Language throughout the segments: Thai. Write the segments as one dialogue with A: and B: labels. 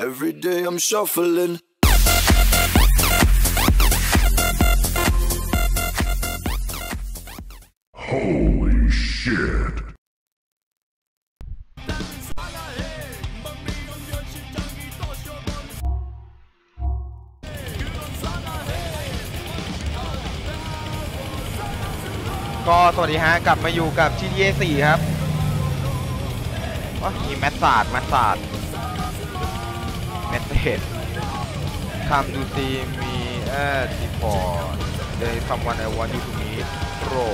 A: Every day I'm shuffling.
B: Holy shit.
C: ก็สวัสดีฮะ กลับมาอยู่กับ GTA 4 ครับว้ามีแมสซาดแมสซาดเมสเซจ Come to see me at the port There is someone I want you to meet Bro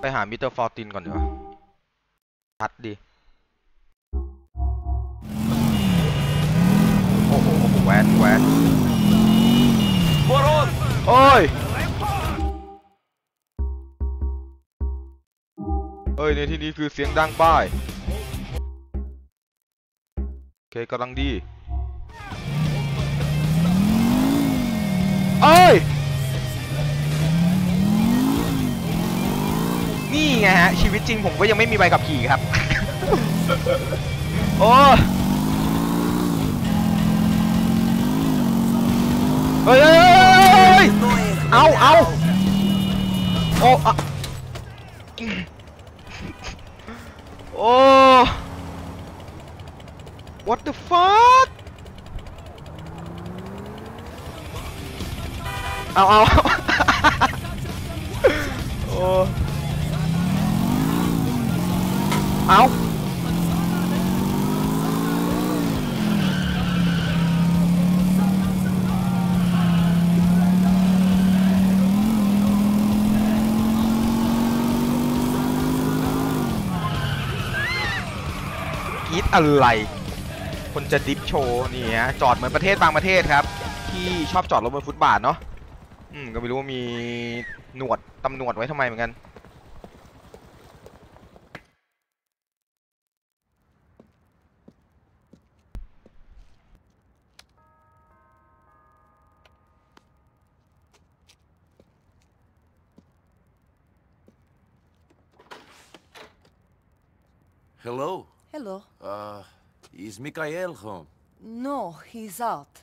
C: ไปหามิสเตอร์ฟอร์ตินก่อนดีกว่าชัดดีโอ้โหโอ้โหแวนแวนโอ้ย เอ้ยในที่นี้คือเสียงดังป้ายโอเคกำลังดีเอ้ยนี่ไงฮะ ชีวิตจริงผมก็ยังไม่มีใบขับขี่ครับ โอ้เฮ้ยเฮ้ยเฮ้ยเฮ้ยเอาเอาโอ้ อะโอ้ what the fuck เอ อะไร คนจะดิฟโชว์นี่ฮะจอดเหมือนประเทศบางประเทศครับ ที่ชอบจอดรถบนฟุตบาทเนาะอืมก็ไม่รู้ว่ามีหนวดตำหนวดไว้ทำไมเหมือนกัน
D: Hello.
E: Hello.
D: Uh, is Mikael home?
E: No, he's out.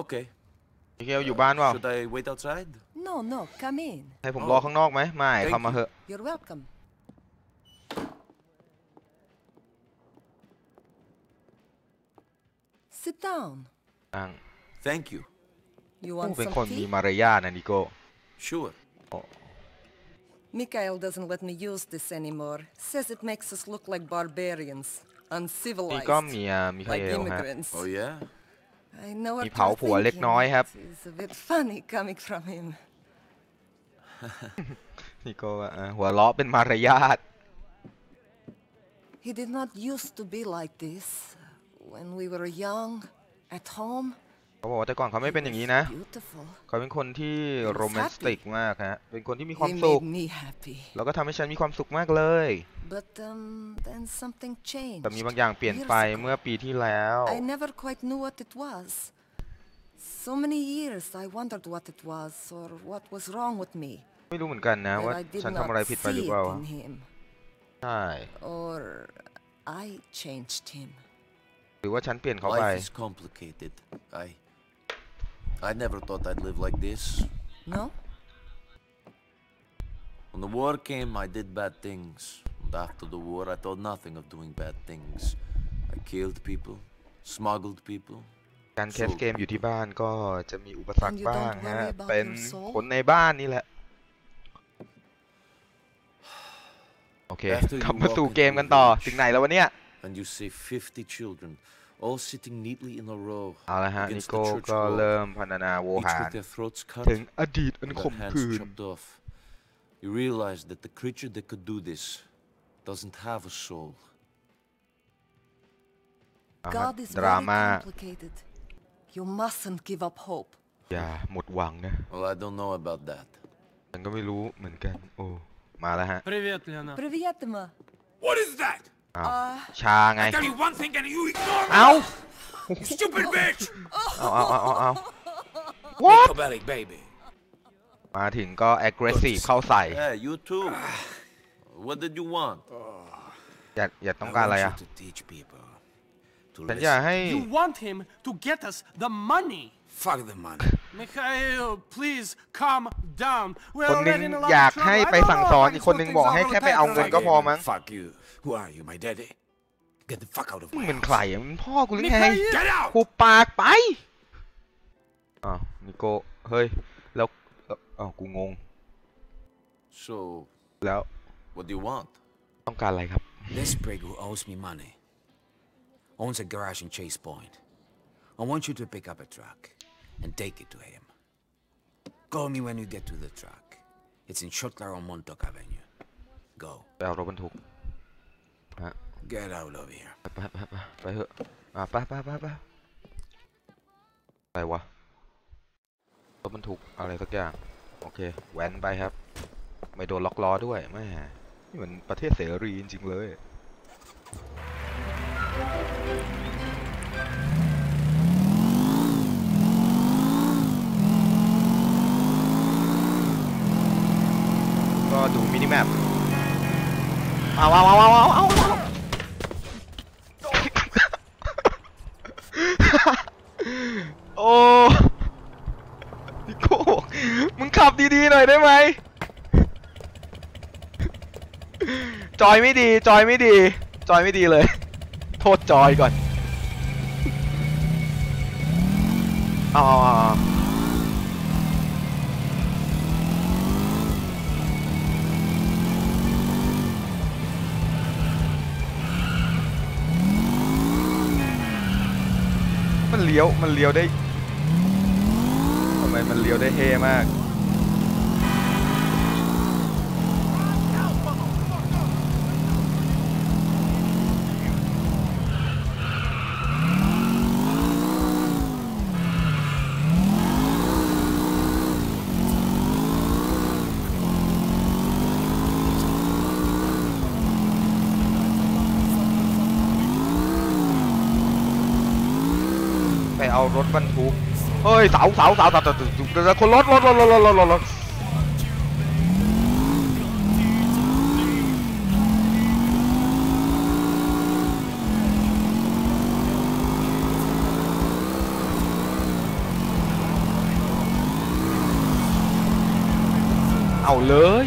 D: Okay.
C: พี่เคลอยู่บ้านเปล่า
D: Should I wait outside?
E: No, no, come in.
C: ให้ผมรอข้างนอกไหม ไม่
D: Thank
C: เข้ามา
D: you.
C: เหอะ
E: You're welcome. Sit down.
C: อ่าง
D: Thank you.
E: You
C: ผู้
E: want
C: เป็น
E: some
C: คนมี
E: tea?
C: มารยาทนะนิโก้
D: Sure.
E: Mikhail doesn't let me use this anymore. Says it makes us look like barbarians,
C: นี่
E: uncivilized,
C: ก็มีอ่ามีใคร
E: like
C: เอลฮะ
E: immigrants.
D: Oh yeah.
E: I know what
C: มีเผา
E: you're
C: ผัวเล็ก
E: thinking.
C: น้อยครับ
E: It's a bit funny coming from him.
C: นี่ก็ว่าอ่าหัวเราะเป็นมารยาท
E: He did not used to be like this. When we were young, at home,
C: เขาบอกว่าแต่ก่อนเขาไม่เป็นอย่างนี้นะ
E: beautiful.
C: เขาเป็นคนที่โรแมนติกมากฮะ เป็นคนที่มีความ
E: He
C: สุข
E: made me happy.
C: แล้วก็ทำให้ฉันมีความสุขมากเลย
E: But um, then something changed.
C: แต่มีบางอย่างเปลี่ยนไป
E: years ago.
C: เมื่อปีที่แล้ว
E: I never quite knew what it was. So many years I wondered what it was or what was wrong with me.
C: ไม่รู้เหมือนกันนะว่า
E: That I did
C: ฉัน
E: not
C: ทำอะไรผิดไปหรือ
E: see
C: เปล่า
E: it in him.
C: ใช่
E: Or I changed him.
C: หรือว่าฉันเปลี่ยนเขาไป
D: Life is complicated. I. I never thought I'd live like this.
E: No?
D: When the war came, I did bad things. And after the war, I thought nothing of doing bad things. I killed people, smuggled people.
C: การแคสเกมอยู่ที่บ้านก็จะมีอุปสรรค
E: And you
C: บ้าง
E: don't
C: ฮะ
E: worry about
C: เป็น
E: your soul?
C: คนในบ้านนี่แหละ โอเค
D: After you
C: กลับมาสู่
D: walk
C: เกม
D: into
C: กันต่อ
D: the village
C: ถึงไหนแล้ววะเนี่ย
D: And you see 50 children, all sitting neatly in a row
C: เอาละฮะ นิ
D: against
C: โก้
D: the church
C: ก็
D: wall,
C: เริ่มพรรณนาโว
D: each
C: หาร
D: with their throats cut
C: ถึงอดีตอัน
D: and
C: ข
D: their
C: ม
D: hands
C: ขื่น
D: chopped off. You realize that the creature that could do this doesn't have a soul.
C: เอาฮะ
E: God is
C: ดรา
E: very
C: ม่า
E: complicated. You mustn't give up hope.
C: อย่าหมดหวังนะ
D: Well, I don't know about that.
C: ฉันก็ไม่รู้เหมือนกัน โอ้ มาแล้วฮะ
F: Привет, Лена.
E: Привет, Ма.
G: What is that?
C: อ้าว
E: Uh,
C: ชาไง
G: Tell you one thing and you ignore me.
C: เอ้า
G: Stupid bitch.
C: เอาเอาเอาเอาเอา what
G: Diabetic baby.
C: มาถึงก็ aggressive เข้าใส่
D: Hey, you too. What did you want?
C: อย่าอย่าต้องการอะไรอะ
A: to teach people to
C: ฉันอยากให้
F: You want him to get us the money.
A: Fuck the money.
F: Mikhail, please calm down.
C: ค
F: We're
C: นหนึง
F: already in a lot
C: อยาก
F: of trouble.
C: ให้
F: I
C: ไป
F: don't
C: สั่ง
F: know
C: สอน
F: how
C: อีก
F: these
C: คนหนึง
F: things
C: บอก
F: are
C: ให้
F: all
C: แค่ไปเอาเงิน
F: taken.
C: ก็พอมั้ง
A: Fuck you. Who are you, my daddy? Get the fuck out of
C: มึง
A: my
C: เป็น
A: house.
C: ใครอะมึงพ่อกูหรือไง
F: Mikhail!
A: Get out!
C: กูปากไปอ้าวนิโก้เฮ้ยแล้วเอ่ออ้าวกูงง
D: So,
C: แล้ว
D: what do you want?
C: ต้องการอะไรครับ
A: This prig who owes me money owns a garage in Chase Point. I want you to pick up a truck and take it to him. Call me when you get to the truck. It's in Shotlar on Montauk Avenue. Go.
C: ไปเอารถบรรทุกฮะ
A: Get out of here.
C: ไปไปไปไปไปเถอะอะไปไปไปไปไปวะรถบรรทุกอะไรสักอย่าง โอเคแว้นไปครับ ไม่โดนล็อกล้อด้วยแม่นี่เหมือนประเทศเสรีจริงๆเลย ดูมินิแมปเอาเอาเอาเอาเอาเอาโอ้นิโก้มึงขับดีๆหน่อยได้ไหมจอยไม่ดีจอยไม่ดี จอยไม่ดีเลย โทษจอยก่อน เอาเอา ลี้ยวมันเลี้ยวได้ทำไมมันเลี้ยวได้เฮมาก เอารถบรรทุก เฮ้ยสาวสาวสาวสาเสาเคนรถรถรถรถรถรถรถเอาเลย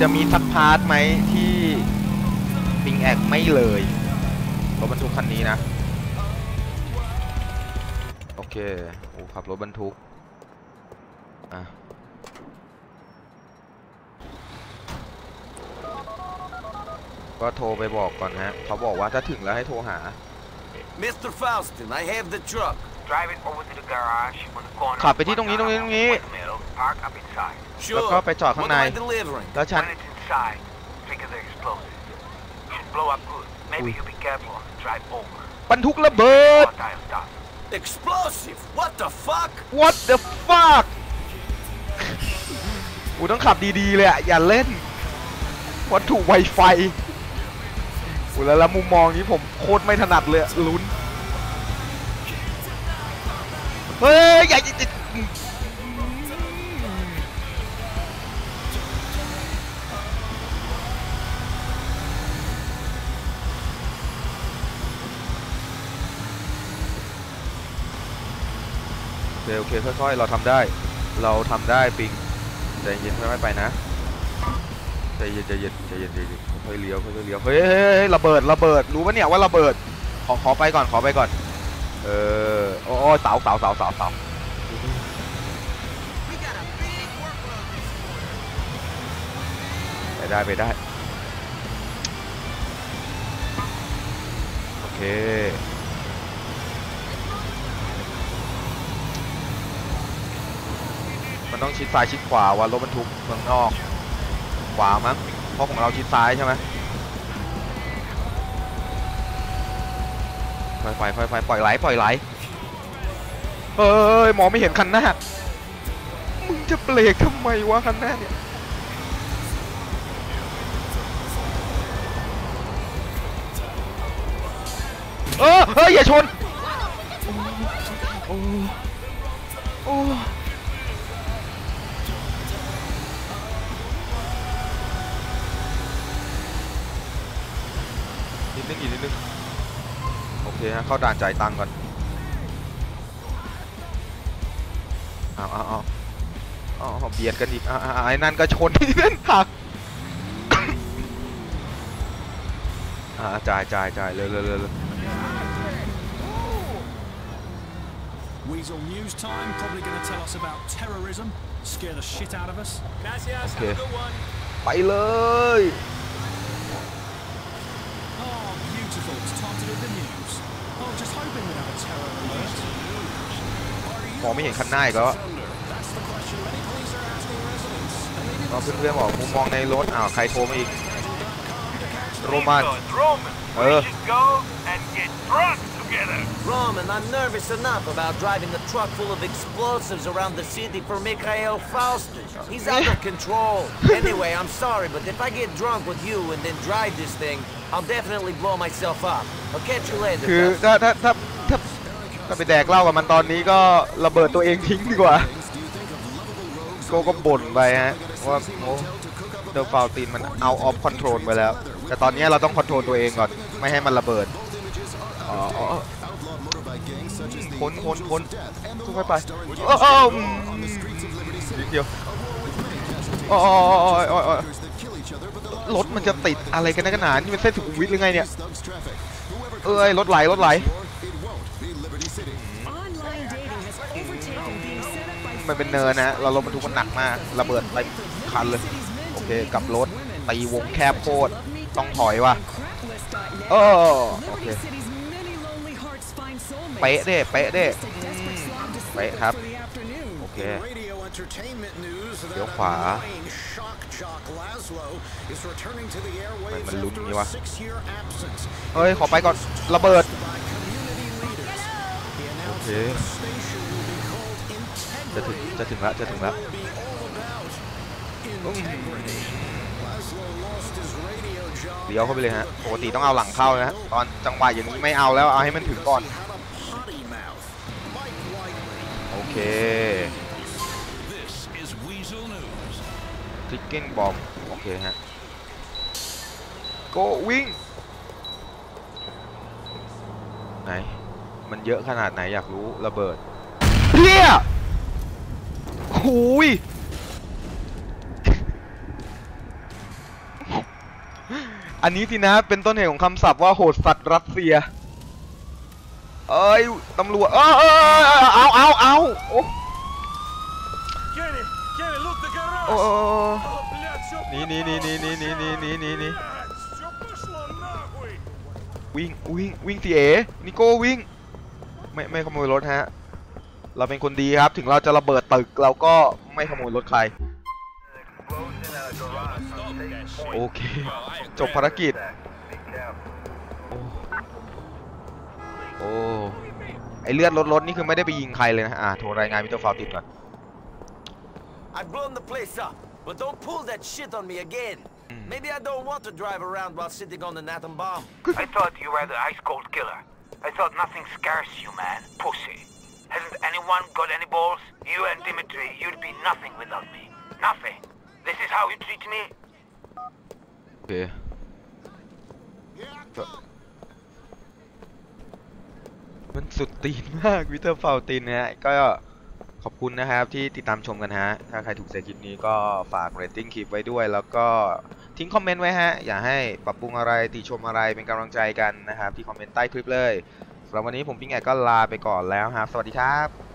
C: จะมีสักพาร์ทไหมที่ปิงแอกไม่เลย รถบรรทุกคันนี้นะ โอเคโอ้ขับรถบรรทุก อะก็โทรไปบอกก่อนฮะ เขาบอกว่าถ้าถึงแล้วให้โทรหา
D: Mr. Faustin, I have the truck.
H: Drive it over to the garage on the corner.
C: ขับไปที่ตรงนี้ตรงนี้ตรงนี้
H: Middle, park up inside.
D: Sure.
C: Let's go, ไปจอดข้าง
D: What am I
C: ใน
D: delivering?
C: แล้วฉัน
H: When it's inside, trigger the explosive. Should blow up good. Maybe
C: Ui.
H: you be careful. Drive over.
C: บรรทุกระเบิด
H: Volatile stuff.
D: Explosive! What the fuck?
C: What the fuck กูต้องขับดีๆเลยอะอย่าเล่น วัตถุไวไฟกูแล้วแล้วมุมมองนี้ผมโคตรไม่ถนัดเลยอะลุ้น เฮ้ย อย่าอย่าอย่า เคโอเคค่อยๆ เราทำได้ เราทำได้ปิงใจเย็นค่อยๆไปนะใจเย็นใจเย็นใจเย็นใจเย็นค่อยๆเลี้ยวค่อยๆเลี้ยวเฮ้ยเฮ้ยเฮ้ยระเบิดระเบิดรู้ปะเนี่ยว่าระเบิดขอขอไปก่อนขอไปก่อน เออโอ้โอ้เสาเสาเสาเสาเสาไปได้ไปได้โอเค ต้องชิดซ้ายชิดขวาว่ารถบรรทุกเมืองนอก ขวามั้งเพราะของเราชิดซ้ายใช่ไหมไฟไฟไฟไฟปล่อยไหลปล่อยไหลเฮ้ยมองไม่เห็นคันหน้ามึงจะเบรกทำไมวะคันหน้าเนี่ยเออเฮ้ยอย่าชน คฮะเข้าด่านจ่ายตังค์ก่อนเอาเอาเอาเอาเอาเบียดกันอีกอ่าอ่าอ่าไอ้นั่นก็ชนที่นั่นหักอ่าจ่ายจ่ายจ่ายเลยเลยเลยเลย
I: Weasel News Time, probably going to tell us about terrorism, scare the shit out of us.
F: Gracias.
C: Okay.
F: Have a good one.
C: ไมองไม่เห็นคันหน้าอีกแล้วอะเราเพื่อนๆบอกมุมมองในรถอ้าวใครโทรมาอีก โรมัน
H: Roman,
C: Uh.
H: we should go and get drunk together.
D: Roman, I'm nervous enough about driving a truck full of explosives around the city for Mikhail Faustus. He's out of control. Anyway, I'm sorry, but if I get drunk with you and then drive this thing, I'll definitely blow myself up. I'll catch you later.
C: คือ
D: Gus.
C: ถ้าถ้าถ้า ถ้าไปแดกเหล้ากับมันตอนนี้ก็ระเบิดตัวเองทิ้งดีกว่าโกก็บ่นไปฮะว่าโอ้เดลฟาวตีนมันเอาออฟคอนโทรลไปแล้ว แต่ตอนนี้เราต้องคอนโทรลตัวเองก่อน ไม่ให้มันระเบิดพ้นพ้นพ้นค่อยไปโอ้โอ้อืมนิดเดี๋ยวโอ้โอ้โอ้โอ้โอ้รถมันจะติดอะไรกันนักหนานี่มันเส้นสุขุมวิทหรือไงเนี่ย เอ้ยรถไหลรถไหล มันเป็นเนินนะเรารถบรรทุกมันหนักมาก ระเบิดเต็มคันเลย โอเคกลับรถตีวงแคบโคตรต้องถอยว่ะ
J: Craigslist.net.
C: โอ้โอเค
J: Liberty City's many lonely hearts find soulmates.
C: เป๊ะเด้เป๊ะเด้
J: Just a desperate slog to sleep
C: เป๊ะครับ
J: for the afternoon.
C: โอเค
I: Radio entertainment news that
C: เดี๋ยวขวา
I: annoying shock jock Laszlo is returning to the airwaves
C: มันลุ้น
I: after
C: งี้
I: a
C: วะ
I: six-year absence.
C: เฮ้ย ขอไปก่อน ระเบิด จะถึง
I: Integrity.
C: จะถึงแล้วจะถึงแล้ว
I: Will be all about integrity. Laszlo lost his radio job
C: เดี๋ยวเข้าไปเลยฮะปกติต้องเอาหลังเข้านะฮะตอนจังหวะอย่างนี้ไม่เอาแล้วเอาให้มันถึงก่อน
I: He had a potty mouth. Mike Whiteley
C: โอเค
I: This is Weasel News.
C: ทิกกิ้งบอมโอเคฮะโกวิ่งไหน มันเยอะขนาดไหนอยากรู้ระเบิดเพี้ยหูยอันนี้ทีนะเป็นต้นเหตุของคำศัพท์ว่าโหดสัตว์รัสเซีย เอ้ยตำรวจเออเออเอาเอาเอาโอ้โอ้นี่นี่นี่นี่นี่นี่นี่นี่นี่นี่วิ่งวิ่งวิ่งเสี่อนิโก้วิ่ง ไม่ไม่ขโมยรถฮะ เราเป็นคนดีครับ ถึงเราจะระเบิดตึกเราก็ไม่ขโมยรถใคร โอเค จบภารกิจ โอ้โอ้ไอเลือดรถรถนี่คือไม่ได้ไปยิงใครเลยนะ อ่า โทรรายงานมิสเตอร์ฟาวติดก่อน
D: I've blown the place up, but don't pull that shit on me again. Maybe I don't want to drive around while sitting on an atom bomb.
H: I thought you were the ice cold killer. I thought nothing scares you, man. Pussy. Hasn't anyone got any balls? You and Dimitri, you'd be nothing without me. Nothing. This is how you treat me?
C: โอเคก็มันสุดตีนมากวิเตอร์ฟาวตินนะฮะก็ขอบคุณนะครับที่ติดตามชมกันฮะ ถ้าใครถูกใจคลิปนี้ก็ฝากเรตติ้งคลิปไว้ด้วยแล้วก็ ทิ้งคอมเมนต์ไว้ฮะ อย่าให้ปรับปรุงอะไรติชมอะไรเป็นกำลังใจกันนะครับที่คอมเมนต์ใต้คลิปเลยสำหรับวันนี้ผมปิ้งแอดก็ลาไปก่อนแล้วครับ สวัสดีครับ